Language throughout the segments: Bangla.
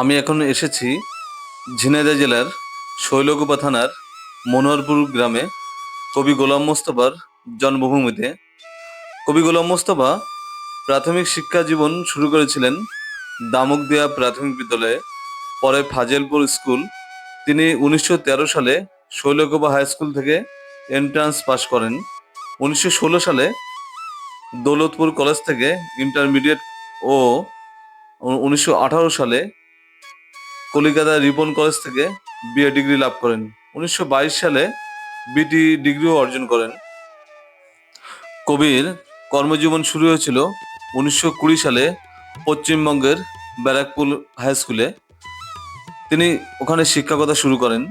আমি এখন এসেছি ঝিনাইদহ জেলার শৈলকুপা থানার মনোহরপুর গ্রামে কবি গোলাম মোস্তফার জন্মভূমিতে। কবি গোলাম মোস্তফা প্রাথমিক শিক্ষা জীবন শুরু করেছিলেন দামুকদিয়া প্রাথমিক বিদ্যালয়ে, পরে ফাজেলপুর স্কুল। তিনি উনিশশো তেরো সালে শৈলকুপা হাই স্কুল থেকে এন্ট্রান্স পাশ করেন। উনিশশো ষোলো সালে দৌলতপুর কলেজ থেকে ইন্টারমিডিয়েট ও উনিশশো আঠারো সালে কলিকাতা রিপন কলেজ থেকে বিএ ডিগ্রি লাভ করেন। উনিশশো বাইশ সালে বিটি ডিগ্রিও অর্জন করেন। কবির কর্মজীবন শুরু হয়েছিল উনিশশো কুড়ি সালে পশ্চিমবঙ্গের ব্যারাকপুর হাই স্কুলে তিনি ওখানে শিক্ষকতা শুরু করেন।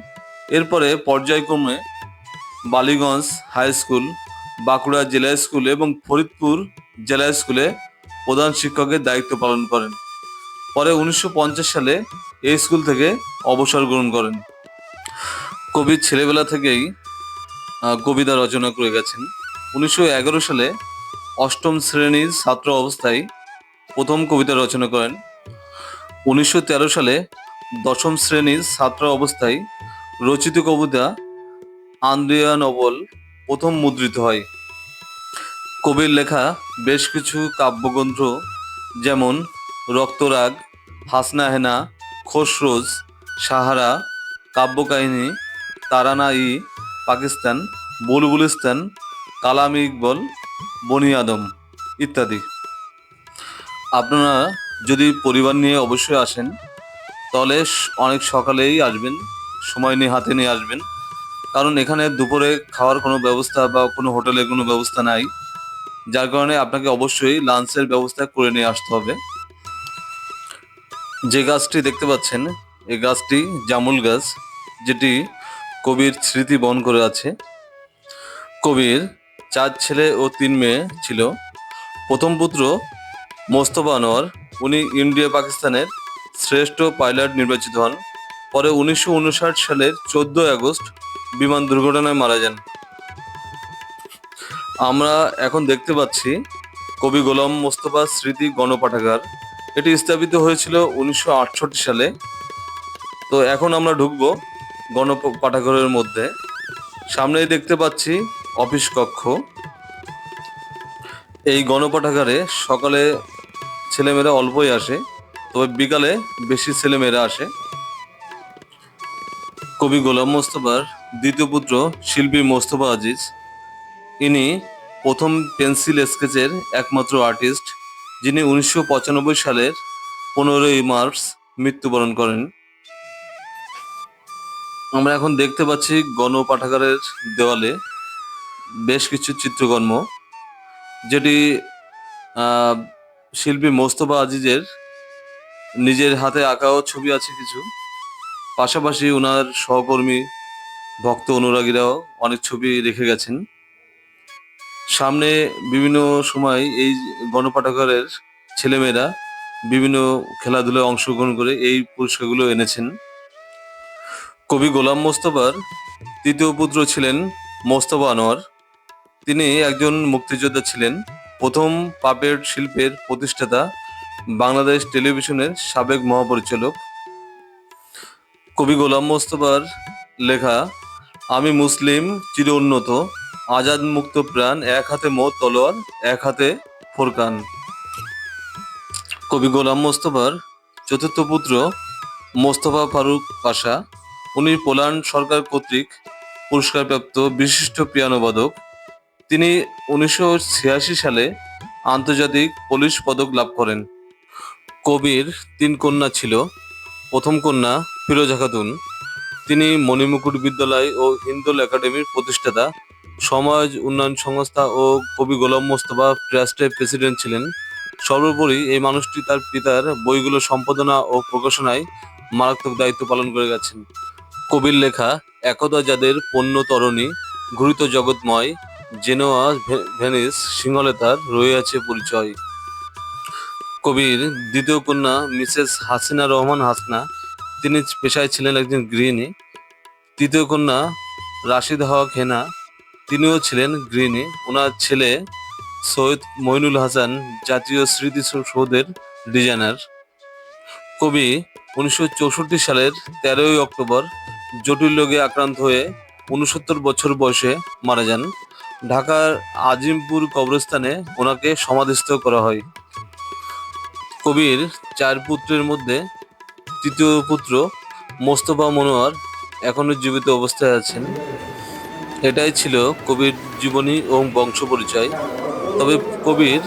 এরপরে পর্যায়ক্রমে বালিগঞ্জ হাই স্কুল বাঁকুড়া জেলা স্কুল এবং ফরিদপুর জেলা স্কুলে প্রধান শিক্ষকের দায়িত্ব পালন করেন। পরে উনিশশো পঞ্চাশ সালে এই স্কুল থেকে অবসর গ্রহণ করেন। কবির ছেলেবেলা থেকেই কবিতা রচনা করে গেছেন। উনিশশো এগারো সালে অষ্টম শ্রেণির ছাত্র অবস্থায় প্রথম কবিতা রচনা করেন। উনিশশো তেরো সালে দশম শ্রেণির ছাত্র অবস্থায় রচিত কবিতা আন্দ্রিয়া নবল প্রথম মুদ্রিত হয়। কবির লেখা বেশ কিছু কাব্যগ্রন্থ যেমন রক্তরাগ, হাসনা হেনা খসরোজ সাহারা, কাব্যকাহিনী তারানা ই পাকিস্তান, বুলবুলিস্তান, কালাম ইকবল, বনি আদম ইত্যাদি। আপনারা যদি পরিবার নিয়ে অবশ্যই আসেন, তাহলে অনেক সকালেই আসবেন, সময় নিয়ে হাতে নিয়ে আসবেন। কারণ এখানে দুপুরে খাওয়ার কোনো ব্যবস্থা বা কোনো হোটেলের কোনো ব্যবস্থা নাই। যার কারণে আপনাকে অবশ্যই লাঞ্চের ব্যবস্থা করে নিয়ে আসতে হবে। যে গাছটি দেখতে পাচ্ছেন, এই গাছটি জামুল গাছ, যেটি কবির স্মৃতি বহন করে আছে। কবির চার ছেলে ও তিন মেয়ে ছিল। প্রথম পুত্র মোস্তফা আনোয়ার, উনি ইন্ডিয়া পাকিস্তানের শ্রেষ্ঠ পাইলট নির্বাচিত হন। পরে উনিশশো উনষাট সালের চোদ্দ আগস্ট বিমান দুর্ঘটনায় মারা যান। আমরা এখন দেখতে পাচ্ছি কবি গোলাম মোস্তফা স্মৃতি গণপাঠাগার। এটি স্থাপিত হয়েছিল উনিশশো আটষট্টি সালে। তো এখন আমরা ঢুকবো গণপাঠাগারের মধ্যে। সামনেই দেখতে পাচ্ছি অফিস কক্ষ। এই গণপাঠাগারে সকালে ছেলেমেয়েরা অল্পই আসে, তবে বিকালে বেশি ছেলেমেয়েরা আসে। কবি গোলাম মোস্তফার দ্বিতীয় পুত্র শিল্পী মোস্তফা আজিজ, ইনি প্রথম পেন্সিল স্কেচের একমাত্র আর্টিস্ট। যিনি উনিশশো পঁচানব্বই সালের পনেরোই মার্চ মৃত্যুবরণ করেন। আমরা এখন দেখতে পাচ্ছি গণপাঠাগারের দেওয়ালে বেশ কিছু চিত্রকর্ম, যেটি শিল্পী মোস্তফা আজিজের নিজের হাতে আঁকাও ছবি আছে কিছু। পাশাপাশি ওনার সহকর্মী ভক্ত অনুরাগীরাও অনেক ছবি রেখে গেছেন। সামনে বিভিন্ন সময় এই গণপাঠাগারের ছেলেমেয়েরা বিভিন্ন খেলাধুলায় অংশগ্রহণ করে এই পুরস্কারগুলো এনেছেন। কবি গোলাম মোস্তফার তৃতীয় পুত্র ছিলেন মোস্তফা আনোয়ার। তিনি একজন মুক্তিযোদ্ধা ছিলেন। প্রথম পাপেট শিল্পের প্রতিষ্ঠাতা বাংলাদেশ টেলিভিশনের সাবেক মহাপরিচালক। কবি গোলাম মোস্তফার লেখা, আমি মুসলিম, চির উন্নত। আজাদ মুক্ত প্রাণ, এক হাতে মো তলোয়ার, এক হাতে ফোরকান। কবি গোলাম মোস্তফার চতুর্থ পুত্র মোস্তফা ফারুক পাশা, উনি পোল্যান্ড সরকার কর্তৃক পুরস্কারপ্রাপ্ত বিশিষ্ট পিয়ানোবাদক। তিনি উনিশশো ছিয়াশি সালে আন্তর্জাতিক পুলিশ পদক লাভ করেন। কবির তিন কন্যা ছিল। প্রথম কন্যা ফিরোজা খাতুন। তিনি মণিমুকুট বিদ্যালয় ও হিন্দোল একাডেমির প্রতিষ্ঠাতা। সমাজ, উন্নয়ন সংস্থা ও কবি গোলাম মোস্তফা ট্রাস্টের প্রেসিডেন্ট ছিলেন। সর্বোপরি এই মানুষটি তার পিতার বইগুলো সম্পাদনা ও প্রকাশনায় মারাত্মক দায়িত্ব পালন করে গেছেন। কবির লেখা একদা যাদের পণ্য তরণী, ঘুরিত জগৎময়, জেনোয়া ভেনিস সিংহলে তার রয়ে আছে পরিচয়। কবির দ্বিতীয় কন্যা মিসেস হাসিনা রহমান হাসনা, তিনি পেশায় ছিলেন একজন গৃহিণী। তৃতীয় কন্যা রাশিদ হক হেনা তিনিও ছিলেন গৃহিণী। ওনার ছেলে সৈয়দ মইনুল হাসান, জাতীয় স্মৃতিসৌধের ডিজাইনার। কবি উনিশশো চৌষট্টি সালের তেরোই অক্টোবর জটিল রোগে আক্রান্ত হয়ে উনসত্তর বছর বয়সে মারা যান। ঢাকার আজিমপুর কবরস্থানে ওনাকে সমাধিস্থ করা হয়। কবির চার পুত্রের মধ্যে তৃতীয় পুত্র মোস্তফা মনোয়ার এখনও জীবিত অবস্থায় আছেন। এটাই ছিল কবির জীবনী ও বংশ পরিচয়। তবে কবির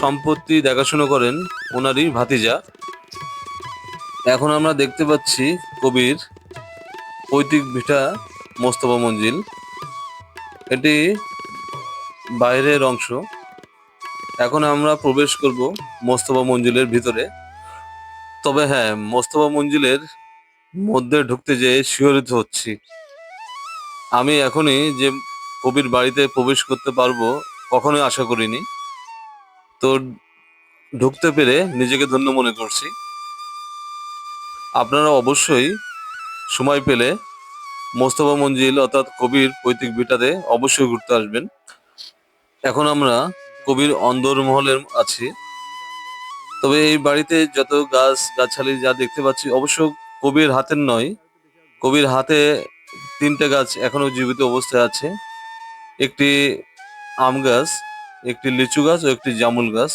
সম্পত্তি দেখাশোনা করেন ওনারই ভাতিজা। এখন আমরা দেখতে পাচ্ছি কবির পৈতৃক ভিটা মোস্তফা মঞ্জিল। এটি বাইরের অংশ। এখন আমরা প্রবেশ করব মোস্তফা মঞ্জিলের ভিতরে। তবে হ্যাঁ মোস্তফা মঞ্জিলের মধ্যে ঢুকতে যেয়ে শিহরিত হচ্ছি। আমি এখনই যে কবির বাড়িতে প্রবেশ করতে পারব কখনোই আশা করিনি। তো ঢুকতে পেরে নিজেকে ধন্য মনে করছি। আপনারা অবশ্যই সময় পেলে মোস্তফা মঞ্জিল অর্থাৎ কবির পৈতৃক ভিটাতে অবশ্যই ঘুরতে আসবেন। এখন আমরা কবির অন্দরমহলে আছি। তবে এই বাড়িতে যত গাছ গাছালি যা দেখতে পাচ্ছি, অবশ্য কবির হাতের নয়, কবির হাতে তিনটে গাছ এখনও জীবিত অবস্থায় আছে। একটি আম গাছ, একটি লিচু গাছ ও একটি জামুল গাছ।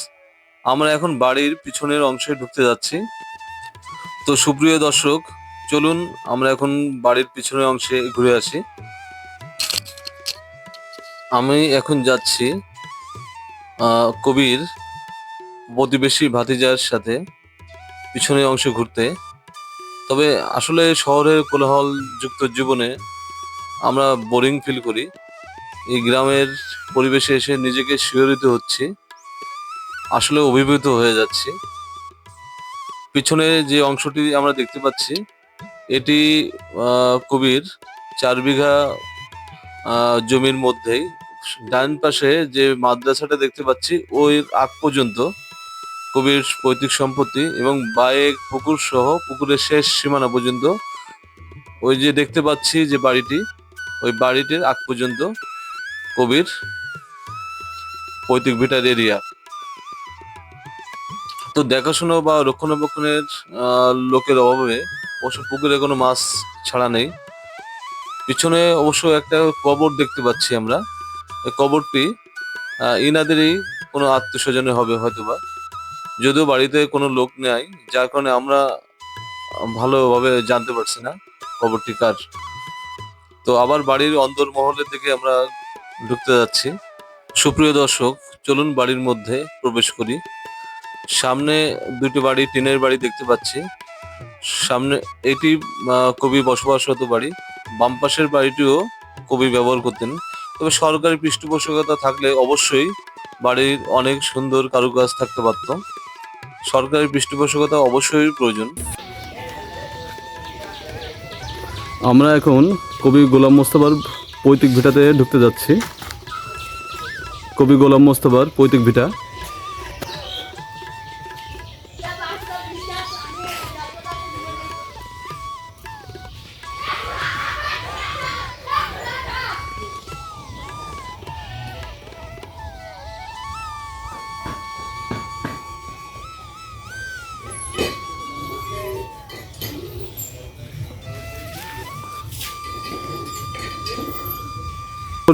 আমরা এখন বাড়ির পিছনের অংশে ঢুকতে যাচ্ছি। তো সুপ্রিয় দর্শক, চলুন আমরা এখন বাড়ির পিছনের অংশে ঘুরে আসি। আমি এখন যাচ্ছি কবির প্রতিবেশী ভাতিজার সাথে পিছনের অংশে ঘুরতে। তবে আসলে শহরের কোলাহল যুক্ত জীবনে আমরা বোরিং ফিল করি। এই গ্রামের পরিবেশে এসে নিজেকে শিহরিত হচ্ছে। আসলে অভিভূত হয়ে যাচ্ছে। পিছনে যে অংশটি আমরা দেখতে পাচ্ছি, এটি কবির চার বিঘা জমির মধ্যেই। ডান পাশে যে মাদ্রাসাটা দেখতে পাচ্ছি, ওই আগ পর্যন্ত কবির পৈতৃক সম্পত্তি এবং বায়েক পুকুর সহ পুকুরের শেষ সীমানা পর্যন্ত। ওই যে দেখতে পাচ্ছি যে বাড়িটি ওই বাড়িটির আগ পর্যন্ত কবির পৈতৃক ভিটার এরিয়া তো দেখাশোনা বা রক্ষণাবেক্ষণের লোকের অভাবে অবশ্য পুকুরে কোনো মাছ ছাড়া নেই। পিছনে অবশ্য একটা কবর দেখতে পাচ্ছি আমরা। এই কবরটি ইনাদেরই কোনো আত্মীয় স্বজনের হবে হয়তোবা। যদিও বাড়িতে কোনো লোক নেই, যার কারণে আমরা ভালোভাবে জানতে পারছি না কবরটি কার। তো আবার বাড়ির অন্দরমহলের দিকে আমরা ঢুকতে যাচ্ছি। সুপ্রিয় দর্শক, চলুন বাড়ির মধ্যে প্রবেশ করি। সামনে দুটি বাড়ি, টিনের বাড়ি দেখতে পাচ্ছি। সামনে এটি কবি বসবাসরত বাড়ি। বাম পাশের বাড়িটিও কবি ব্যবহার করতেন। তবে সরকারি পৃষ্ঠপোষকতা থাকলে অবশ্যই বাড়ির অনেক সুন্দর কারুকাজ থাকতে পারত। সরকারি পৃষ্ঠপোষকতা অবশ্যই প্রয়োজন। আমরা এখন কবি গোলাম মোস্তফার পৈতৃক ভিটাতে ঢুকতে যাচ্ছি। কবি গোলাম মোস্তফার পৈতৃক ভিটা।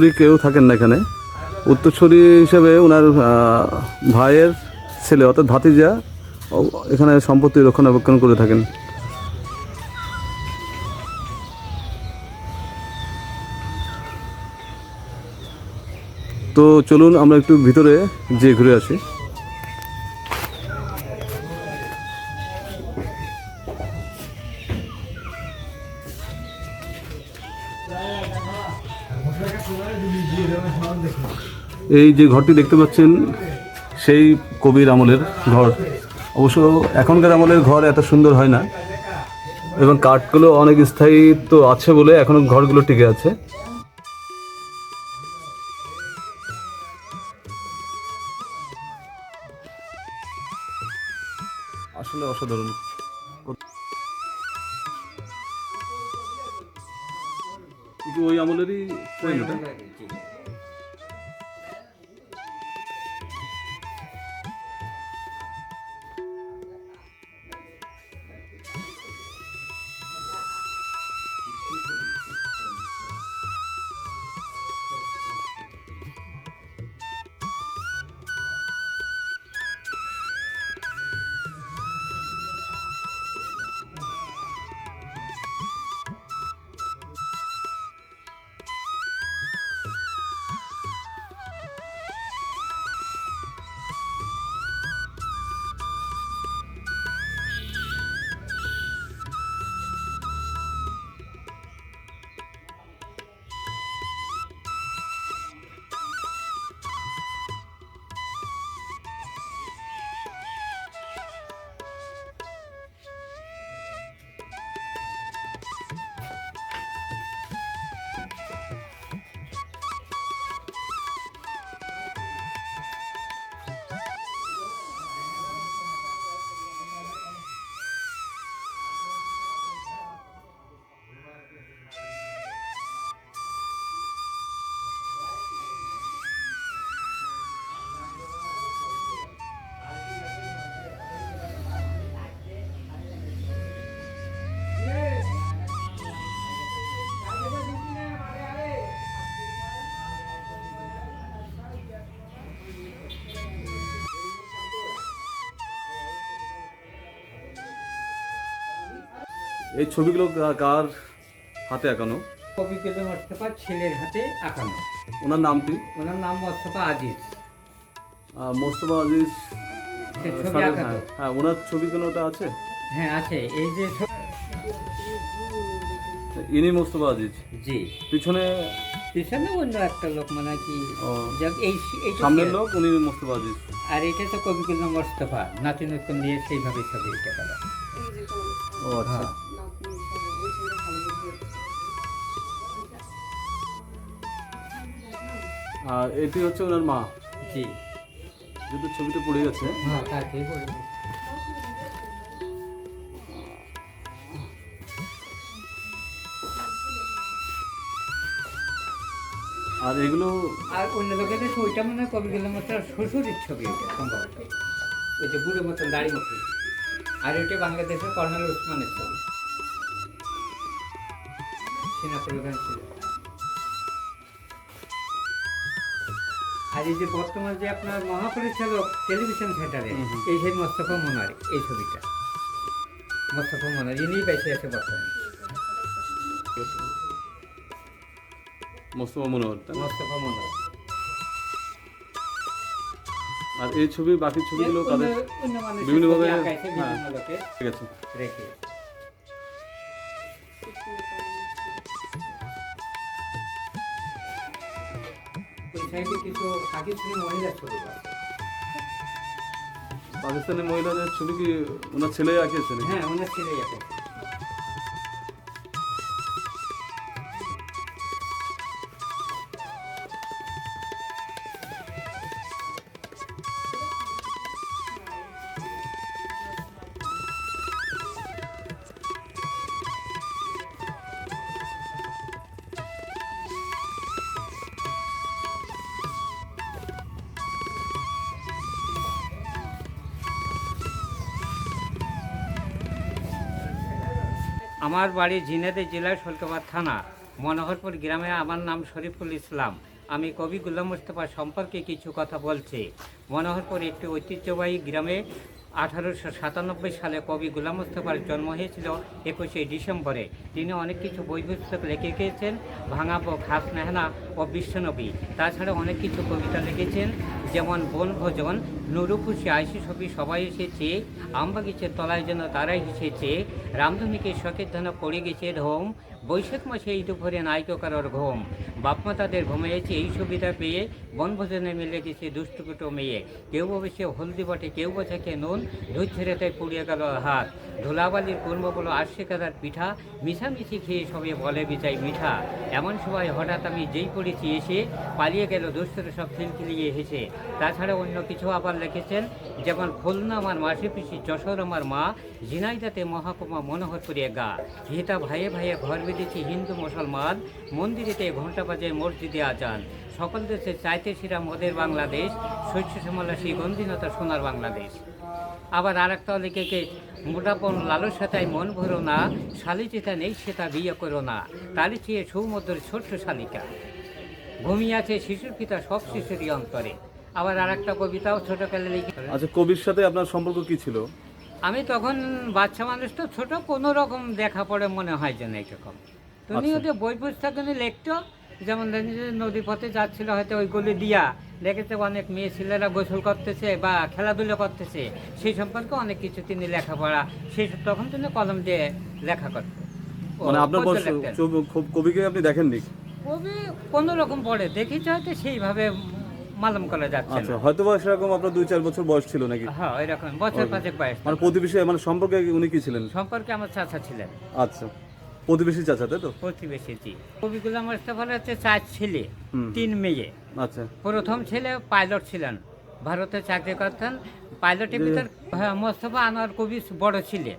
উত্তরসূরি কেউ থাকেন না এখানে। উত্তরসূরি হিসেবে ওনার ভাইয়ের ছেলে অর্থাৎ ভাতিজা এখানে সম্পত্তি রক্ষণাবেক্ষণ করে থাকেন। তো চলুন আমরা একটু ভিতরে যে ঘুরে আসি। এই যে ঘরটি দেখতে পাচ্ছেন সেই কবির আমলের ঘর। অবশ্য এখনকার আমলের ঘর এত সুন্দর হয় না এবং কাঠগুলো অনেক স্থায়িত্ব আছে বলে এখনও ঘরগুলো টিকে আছে। আসলে অসাধারণ। ওই আমলেরই এই ছবিগুলো কা- কার হাতে আঁকানো? মোস্তফা ছেলের হাতে আঁকানো। ওনার নামটি ওনার নাম মোস্তফা আজিজ। মোস্তফা আজিজ? হ্যাঁ। হ্যাঁ ওনার ছবি কোনো ওটা আছে? হ্যাঁ আছে। এই যে ইনি মোস্তফা আজিজ? জি। পিছনে পিছনে অন্য একটা লোক মানে কি? এই সামনের লোক উনি মোস্তফা আজিজ। আর এটা তো কবিগুলো মোস্তফা নাতি নতুন দিয়ে সেইভাবে ছবি এটা করা ও আচ্ছা। আর এটি হচ্ছে ওনার মা। জি। যেহেতু ছবিটা পড়ে গেছে। হ্যাঁ তাকে বলব আর এগুলো আর অন্য লোকের ওইটা মনে হয় কবিগুলো মতো শ্বশুরের ছবি ওইটা সম্ভবত। ওই যে বুড়ো মতন দাড়ি মুখে আর ওইটা বাংলাদেশের কর্নেল উসমানের ছবি। সেনা ছিল আর এই যে বর্তমান যে আপনার মহাপরিচালক টেলিভিশন সেন্টারে হুম। এই সেই মোস্তফা মোনার এই ছবিটা। মোস্তফা মোনার ইনিই বেঁচে আছে বর্তমানে। মোস্তফা মনোহর মোস্তফা মোনার। আর এই ছবি বাকি ছবিগুলো মানুষের বিভিন্নভাবে- হ্যাঁ। রেখে। সাইডে কিছু পাকিস্তানি মহিলার ছবি পাকিস্তানি মহিলাদের ছবি কি ওনার ছেলে আঁকিয়েছেন হ্যাঁ ওনার ছেলেই আছে আমার বাড়ি ঝিনাইদহ জেলার সলকাবাদ থানা, মনোহরপুর গ্রামে আমার নাম শরীফুল ইসলাম। আমি কবি গুলাম মুস্তফা সম্পর্কে কিছু কথা বলছি। মনোহরপুর একটি ঐতিহ্যবাহী গ্রামে আঠারোশো সাতানব্বই সালে কবি গুলাম মুস্তফার জন্ম হয়েছিল একুশে ডিসেম্বরে। তিনি অনেক কিছু বই পুস্তক লিখে গিয়েছেন ভাঙাবো খাস মেহনা ও বিশ্বনবী। তাছাড়া অনেক কিছু কবিতা লিখেছেন, যেমন বনভোজন নুরুখুশি আইসি ছবি সবাই এসেছে, আমবাগিচের তলায় যেন তারাই এসেছে। রামধনুকে শখের ধন পড়ে গেছে ঢোম, বৈশাখ মাসে এই দুপুরে নায়িকার ঘুম। বাপমা তাদের ঘুমিয়েছে এই সুবিধা পেয়ে বনভোজনে মিলে গেছে দুষ্টুকুটো মেয়ে। কেউ অবশ্যই হলদি বটে, কেউ বোঝাকে নুন। ধুই ছেড়ে তাই পুড়িয়ে গেল হাত। ধুলাবালির কর্ম বলো আশে কাদার পিঠা, মিশামিশি খেয়ে সবে বলে বিচাই মিঠা। এমন সময় হঠাৎ আমি যেই পড়েছি এসে পালিয়ে গেল দুষ্টুর সব খিলখিলিয়ে হেসে। তাছাড়া অন্য কিছু আবার লিখেছেন, যেমন খুলনা আমার মাসি পিসি যশোর আমার মা ঝিনাইদাতে মহাকুমা মনোহর করিয়া গা। হিতা ভাইয়ে ভাইয়ে ঘর বেঁধেছি হিন্দু মুসলমান, মন্দিরেতে ঘণ্টা বাজে মসজিদে আজান। সকল দেশে চাইতে সেরা মদের বাংলাদেশ শস্য শ্যামলা সেই গন্ধিনতা সোনার বাংলাদেশ। আবার আর একটা লিখেকে মোটাপন লালসাতায় মন ভরো না, শালি যেটা নেই সেটা বিয়ে করো না। তারই চেয়ে সৌমদ্র ছোট্ট শালিকা। ঘুমিয়ে আছে শিশুর পিতা সব শিশুরই অন্তরে। আবার আর একটা কবিতাও ছোটকালে লিখে। আচ্ছা কবির সাথে আপনার সম্পর্ক কি ছিল? আমি তখন বাচ্চা মানুষ তো ছোট কোনো রকম দেখা পড়ে মনে হয় যে না এরকম। তুমি আচ্ছা। ওদের বই পুস্তক লিখতো যেমন নদী পথে যাচ্ছিল হয়তো ওই গলি দিয়া দেখেছে অনেক মেয়ে ছেলেরা গোসল করতেছে বা খেলাধুলো করতেছে সেই সম্পর্কে অনেক কিছু তিনি লেখাপড়া সেই সব তখন তিনি কলম দিয়ে লেখা করতেন মানে আপনার কবিকে আপনি দেখেননি? কবি কোনো রকম পড়ে দেখেছি হয়তো সেইভাবে মালম করা যাচ্ছে আচ্ছা হয়তো বা সেরকম আপনার দুই চার বছর বয়স ছিল নাকি? হ্যাঁ এরকম বছর পাঁচেক বয়স মানে প্রতিবেশী মানে সম্পর্কে উনি কি ছিলেন? সম্পর্কে আমার চাচা ছিলেন। আচ্ছা প্রতিবেশী চাচা তাই তো? প্রতিবেশী জি। কবিগুলো মোস্তফার হচ্ছে চার ছেলে তিন মেয়ে। আচ্ছা। প্রথম ছেলে পাইলট ছিলেন ভারতে চাকরি করতেন। পাইলটের ভিতর হ্যাঁ, মোস্তফা আনোয়ার কবি বড় ছিলেন।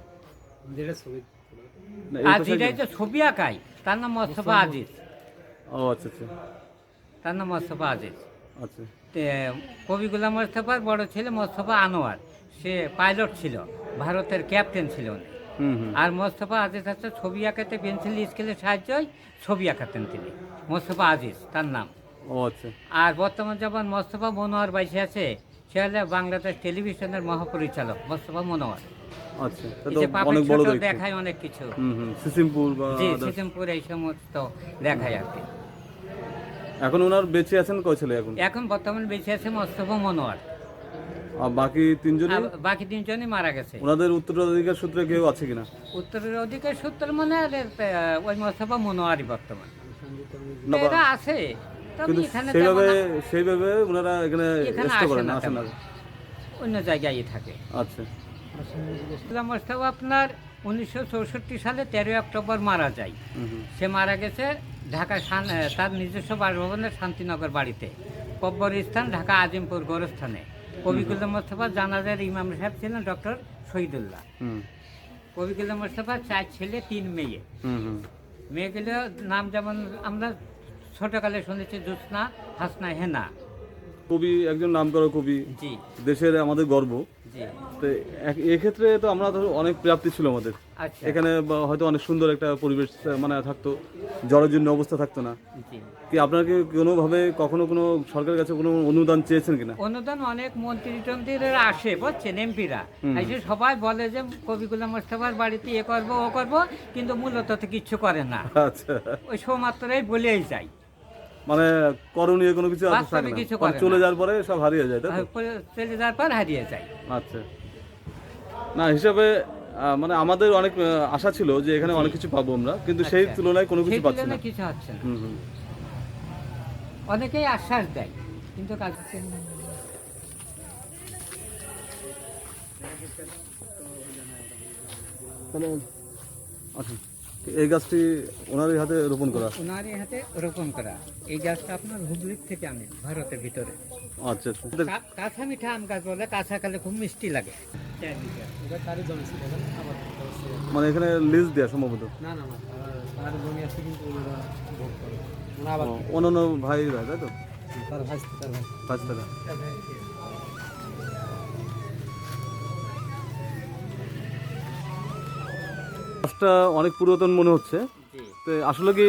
একজন- যে ছবি আঁকাই তার নাম মোস্তফা আজিজ। ও আচ্ছা আচ্ছা। তার নাম মোস্তফা আজিজ। আচ্ছা। কবিগুলা মোস্তফার বড় ছেলে মোস্তফা আনোয়ার। সে পাইলট ছিল ভারতের ক্যাপ্টেন ছিল উনি। আর মোস্তফা আজিজ হচ্ছে ছবি আঁকাতে পেন্সিল স্কেলের সাহায্যই ছবি আঁকাতেন তিনি। মোস্তফা আজিজ তার নাম। আচ্ছা। আর বর্তমান যখন মোস্তফা মনোয়ার বাইসে আছে সে হলে বাংলাদেশ টেলিভিশনের মহাপরিচালক মোস্তফা মনোয়ার। আচ্ছা দেখায় অনেক কিছু। সিসিমপুর এই সমস্ত দেখায় আর কি। এখন ওনার বেঁচে আছেন কয় ছেলে এখন? এখন বর্তমানে বেঁচে আছে মোস্তফা মনোয়ার। আর বাকি তিনজনই? আর বাকি তিনজনই মারা গেছে। ওনাদের উত্তরাধিকার সূত্রে কেউ আছে কিনা? উত্তরের অধিকার সূত্র মানে আর এর, আহ, ওই মোস্তফা মনোয়ারই বর্তমান। না, বা- এরা আছে তবে কিন্তু এখানে সেইভাবে তেমন সেইভাবে ওনারা এখানে এখানে এসতে আসে করেন না আসেন না। অন্য জায়গায় থাকে। আচ্ছা। ইসলাম মোস্তফা আপনার উনিশশো চৌষট্টি সালে তেরোই অক্টোবর মারা যায়। হুম হুম। সে মারা গেছে ঢাকা তার নিজস্ব বাসভবনের শান্তিনগর বাড়িতে। কব্বরস্থান ঢাকা আজিমপুর গোরস্থানে। কবিকুল মোস্তফা জানাজার ইমাম সাহেব ছিলেন ডক্টর শহীদুল্লাহ। কবিকুল মোস্তফা চার ছেলে তিন মেয়ে। মেয়েগুলো নাম যেমন আমরা ছোটকালে শুনেছি জ্যোৎস্না হাসনা হেনা। কবি একজন নামকরা কবি। দেশের আমাদের গর্ব। তো এক্ষেত্রে তো আমরা তো অনেক প্রাপ্তি ছিল আমাদের। আচ্ছা। এখানে হয়তো অনেক সুন্দর একটা পরিবেশ মানে থাকতো। জরাজীর্ণ অবস্থা থাকতো না। কি আপনার কি কোনোভাবে কখনো কোনো সরকারের কাছে কোনো অনুদান চেয়েছেন কিনা? অনুদান অনেক মন্ত্রী টন্ত্রীরা আসে বুঝছেন এমপিরা। এসে সবাই বলে যে কবিগুলা মোস্তফার বাড়িতে এ করব ও করব কিন্তু মূলত তো কিচ্ছু করে না। আচ্ছা। ওই সৌমাত্রাই বলেই যায়। মানে করণীয় কোনো কিছু আছে বাস্তবে থাকে না। করে চলে যাওয়ার পরে সব হারিয়ে যায় তাই? আর চলে যাওয়ার পর হারিয়ে যায়। আচ্ছা। না হিসাবে মানে আমাদের অনেক আশা ছিল যে এখানে অনেক কিছু পাবো আমরা কিন্তু সেই আচ্ছা। তুলনায় কোনো কিছু পাচ্ছি না। কিছু হচ্ছে না। হুম হুম। অনেকেই আশ্বাস দেয় কিন্তু কাজ হচ্ছে না। আচ্ছা। এই গাছটি ওনারই হাতে রোপণ করা? ওনার এই হাতে রোপণ করা। এই গাছটা আপনার হুগলির থেকে আনে ভারতের ভিতরে। আচ্ছা আচ্ছা। কাঁচা মিঠা আম গাছ বলে কাঁচা কালে খুব মিষ্টি লাগে। মানে এখানে লিজ দেয়া সম্ভবত? না না না তার জমি আছে কিন্তু অন্যান্য ভাইরা তাই তো? তার ভাই তার ভাই পাঁচ গাছটা অনেক পুরাতন মনে হচ্ছে। তো আসলে কি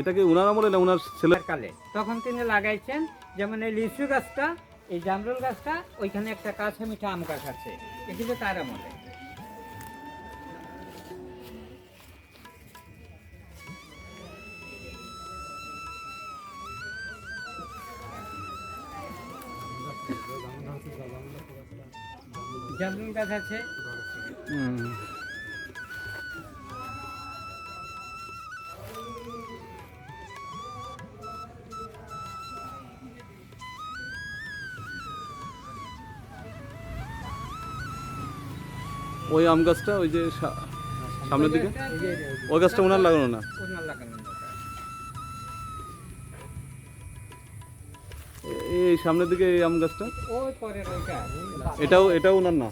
এটা কি উনার আমলে না উনার ছেলে? কালে। তখন তিনি লাগাইছেন যেমন এই লিচু গাছটা এই জামরুল গাছটা ওইখানে একটা কাঁচা মিঠা আম গাছ আছে। এগুলো তার আমলে। জামরুল গাছ আছে। ওই আম গাছটা ওই যে সামনের দিকে? ওই গাছটা ওনার লাগানো না? এই সামনের দিকে এই আম গাছটা? এটাও এটাও ওনার না না,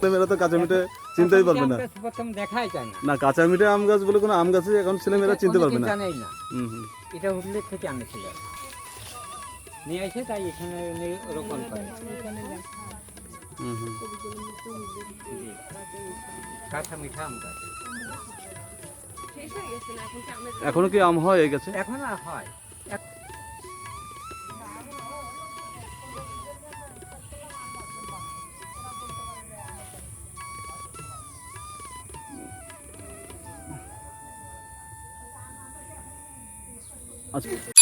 ছেলেমেয়েরা তো কাঁচা মিঠে চিনতেই পারবে না। প্রথম দেখাই যায় না। না কাঁচা মিঠে আম গাছ বলে কোনো আম গাছে এখন ছেলেমেয়েরা চিনতে পারবে না। জানেই না। হুম হুম। এটা হুগলির থেকে আনেছিল নিয়ে এসে তাই এখানে রোপণ করে। হুম হুম। জি। কাঁচা মিঠা আম গাছ। এখনও কি আম হয় এই গাছে? এখন আর হয়। আচ্ছা